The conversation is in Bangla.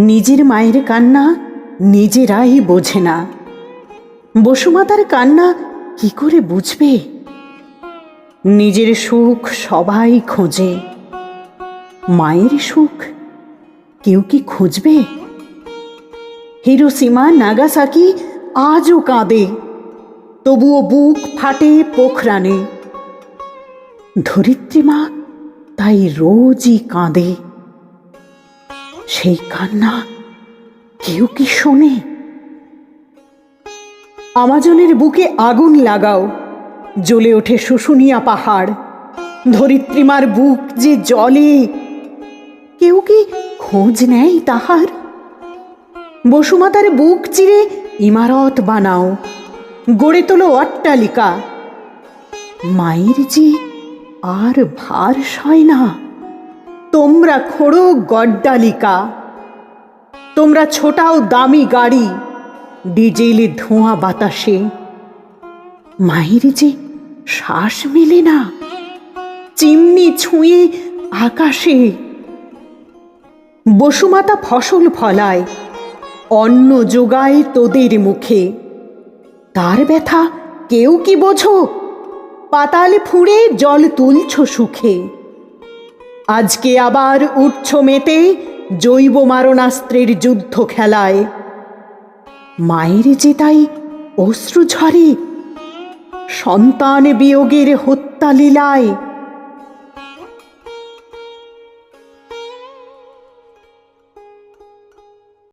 নিজের মায়ের কান্না নিজেরাই বোঝে না। বসুমাতার কান্না কি করে বুঝবে? নিজের সুখ সবাই খোঁজে। মায়ের সুখ কেউ কি খুঁজবে? হিরোসীমা, নাগাসাকি আজও কাঁদে। তবুও বুক ফাটে পোখরানে ধরিত্রীমা তাই রোজই কাঁদে। সেই কান্না কেউ কি শোনে? আমাজনের বুকে আগুন লাগাও, জ্বলে ওঠে শুশুনিয়া পাহাড়। ধরিত্রীমার বুক যে জলে কেউ কি খোঁজ নেয় তাহার? বসুমাতার বুক চিরে ইমারত বানাও, গড়ে তোলো অট্টালিকা। মায়ের যে আর ভার সয় না। তোমরা খোড়ো গড্ডালিকা। তোমরা ছোটাও দামি গাড়ি, ডিজেলে ধোঁয়া বাতাসে। মায়ের যে শ্বাস মেলে না, চিমনি ছুঁয়ে আকাশে। বসুমাতা ফসল ফলায়, অন্ন যোগায় তোদের মুখে। তার ব্যথা কেউ কি বোঝো? পাতাল ফুঁড়ে জল তুলছ সুখে। আজকে আবার উঠছ মেতে, জৈব মারণাস্ত্রের যুদ্ধ খেলায়। মায়ের যে তাই অশ্রু ঝরে, সন্তান বিয়োগের হত্যা লীলায়।